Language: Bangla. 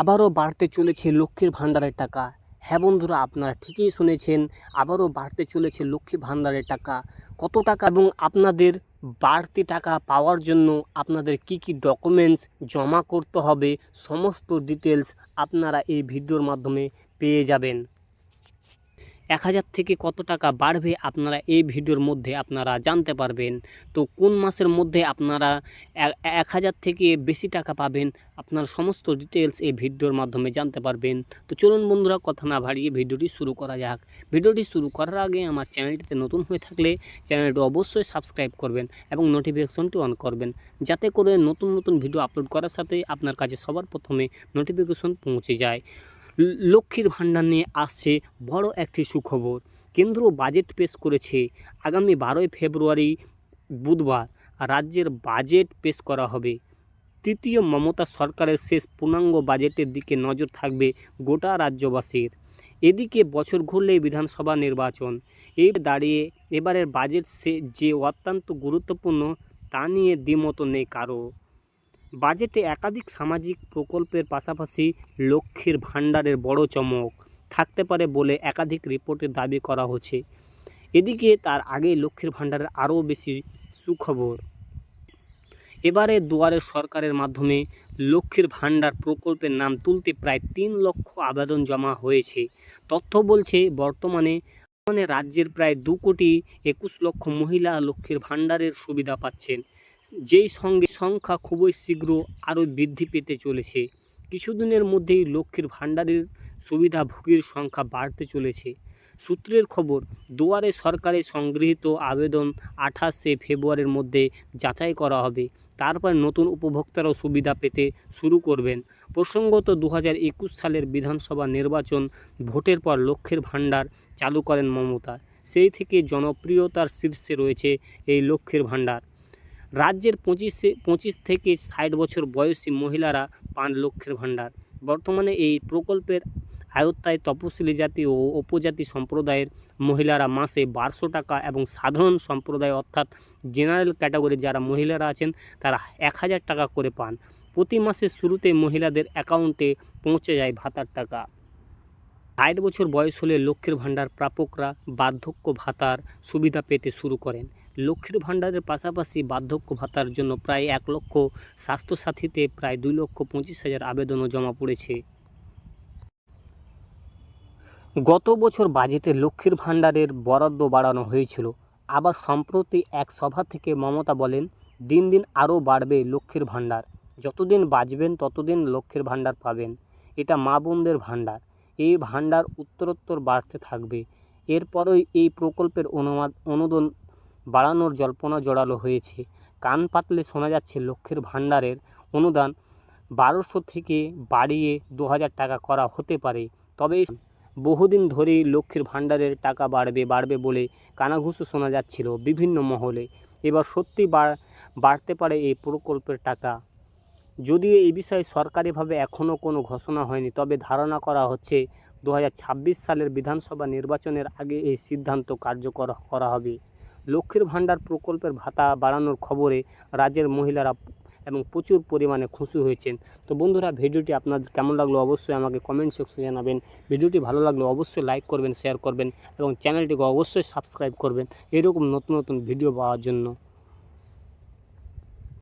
আবারও বাড়তে চলেছে লক্ষ্মীর ভাণ্ডারের টাকা। হ্যাঁ বন্ধুরা, আপনারা ঠিকই শুনেছেন, আবারও বাড়তে চলেছে লক্ষ্মী ভাণ্ডারের টাকা। কত টাকা এবং আপনাদের বাড়তি টাকা পাওয়ার জন্য আপনাদের কি কি ডকুমেন্টস জমা করতে হবে, সমস্ত ডিটেলস আপনারা এই ভিডিওর মাধ্যমে পেয়ে যাবেন। এক হাজার থেকে কত টাকা বাড়বে আপনারা এই ভিডিওর মধ্যে আপনারা জানতে পারবেন। তো কোন মাসের মধ্যে আপনারা এক হাজার থেকে বেশি টাকা পাবেন, আপনার সমস্ত ডিটেলস এই ভিডিওর মাধ্যমে জানতে পারবেন। তো চলুন বন্ধুরা, কথা না বাড়িয়ে ভিডিওটি শুরু করা যাক। ভিডিওটি শুরু করার আগে আমার চ্যানেলটিতে নতুন হয়ে থাকলে চ্যানেলটি অবশ্যই সাবস্ক্রাইব করবেন এবং নোটিফিকেশনটি অন করবেন। যাতে করে নতুন নতুন ভিডিও আপলোড করার সাথে আপনার কাছে সবার প্রথমে নোটিফিকেশন পৌঁছে যায়। লক্ষ্মীর ভাণ্ডার নিয়ে আসছে বড় একটি সুখবর। কেন্দ্র বাজেট পেশ করেছে আগামী বারোই ফেব্রুয়ারি বুধবার। রাজ্যের বাজেট পেশ করা হবে। তৃতীয় মমতা সরকারের শেষ পূর্ণাঙ্গ বাজেটের দিকে নজর থাকবে গোটা রাজ্যবাসীর। এদিকে বছর ঘুরলেই বিধানসভা নির্বাচন। এই দাঁড়িয়ে এবারের বাজেট সে যে অত্যন্ত গুরুত্বপূর্ণ তা নিয়ে দ্বিমত নেই কারও। বাজেটে একাধিক সামাজিক প্রকল্পের পাশাপাশি লক্ষ্মীর ভাণ্ডারের বড় চমক থাকতে পারে বলে একাধিক রিপোর্টে দাবি করা হচ্ছে। এদিকে তার আগে লক্ষ্মীর ভাণ্ডারের আরও বেশি সুখবর। এবারে দুয়ারে সরকারের মাধ্যমে লক্ষ্মীর ভাণ্ডার প্রকল্পের নাম তুলতে প্রায় তিন লক্ষ আবেদন জমা হয়েছে। তথ্য বলছে, বর্তমানে রাজ্যের প্রায় দু কোটি একুশ লক্ষ মহিলা লক্ষ্মীর ভাণ্ডারের সুবিধা পাচ্ছেন। যেই সঙ্গে সংখ্যা খুবই শীঘ্র আরও বৃদ্ধি পেতে চলেছে, কিছুদিনের মধ্যেই লক্ষ্মীর ভাণ্ডারের সুবিধা সুবিধাভোগীর সংখ্যা বাড়তে চলেছে। সূত্রের খবর, দুয়ারে সরকারে সংগৃহীত আবেদন আঠাশে ফেব্রুয়ারির মধ্যে যাচাই করা হবে। তারপর নতুন উপভোক্তারাও সুবিধা পেতে শুরু করবেন। প্রসঙ্গত দু হাজার একুশ সালের বিধানসভা নির্বাচন ভোটের পর লক্ষ্যের ভাণ্ডার চালু করেন মমতা। সেই থেকে জনপ্রিয়তার শীর্ষে রয়েছে এই লক্ষ্যের ভাণ্ডার। রাজ্যের পঁচিশে, পঁচিশ থেকে ষাট বছর বয়সী মহিলারা পান লক্ষ্যের ভাণ্ডার। বর্তমানে এই প্রকল্পের আয়ত্তায় তপশিলি জাতি ও উপজাতি সম্প্রদায়ের মহিলারা মাসে বারোশো টাকা এবং সাধারণ সম্প্রদায় অর্থাৎ জেনারেল ক্যাটাগরি যারা মহিলারা আছেন, তারা এক হাজার টাকা করে পান। প্রতি মাসের শুরুতে মহিলাদের অ্যাকাউন্টে পৌঁছে যায় ভাতার টাকা। ষাট বছর বয়স হলে লক্ষ্মীর ভাণ্ডার প্রাপকরা বার্ধক্য ভাতার সুবিধা পেতে শুরু করেন। লক্ষ্মীর ভাণ্ডারের পাশাপাশি বার্ধক্য ভাতার জন্য প্রায় এক লক্ষ স্বাস্থ্যসাথীতে প্রায় দুই লক্ষ পঁচিশ হাজার আবেদনও জমা পড়েছে। গত বছর বাজেটে লক্ষ্মীর ভাণ্ডারের বরাদ্দ বাড়ানো হয়েছিল। আবার সম্প্রতি এক সভা থেকে মমতা বলেন, দিন দিন আরও বাড়বে লক্ষ্মীর ভাণ্ডার। যতদিন বাঁচবেন, ততদিন লক্ষ্মীর ভাণ্ডার পাবেন। এটা মা বোনদের ভাণ্ডার। এই ভাণ্ডার উত্তরোত্তর বাড়তে থাকবে। এরপরই এই প্রকল্পের অনুমাদ অনুদান বাড়ানোর জল্পনা জোরালো হয়েছে। কান পাতলে শোনা যাচ্ছে লক্ষ্মীর ভাণ্ডারের অনুদান। বারোশো থেকে বাড়িয়ে দু হাজার টাকা করা হতে পারে। তবে বহুদিন ধরেই লক্ষ্মীর ভাণ্ডারের টাকা বাড়বে বাড়বে বলে কানাঘুষো শোনা যাচ্ছিল বিভিন্ন মহলে। এবার সত্যি বাড়- বাড়তে পারে এই প্রকল্পের টাকা। যদিও এই বিষয়ে সরকারিভাবে এখনও কোনো ঘোষণা হয়নি, তবে ধারণা করা হচ্ছে দু হাজার ছাব্বিশ সালের বিধানসভা নির্বাচনের আগে এই সিদ্ধান্ত কার্যকর করা হবে। লক্ষ্মীর ভাণ্ডার প্রকল্পের ভাতা বাড়ানোর খবরে রাজ্যের মহিলারা এবং প্রচুর পরিমাণে খুশি হয়েছেন। তো বন্ধুরা, ভিডিওটি আপনার কেমন লাগল অবশ্যই আমাকে কমেন্ট সেকশনে জানাবেন। ভিডিওটি ভালো লাগলে অবশ্যই লাইক করবেন শেয়ার করবেন এবং চ্যানেলটিকে অবশ্যই সাবস্ক্রাইব করবেন। এরকম নতুন নতুন ভিডিও পাওয়ার জন্য।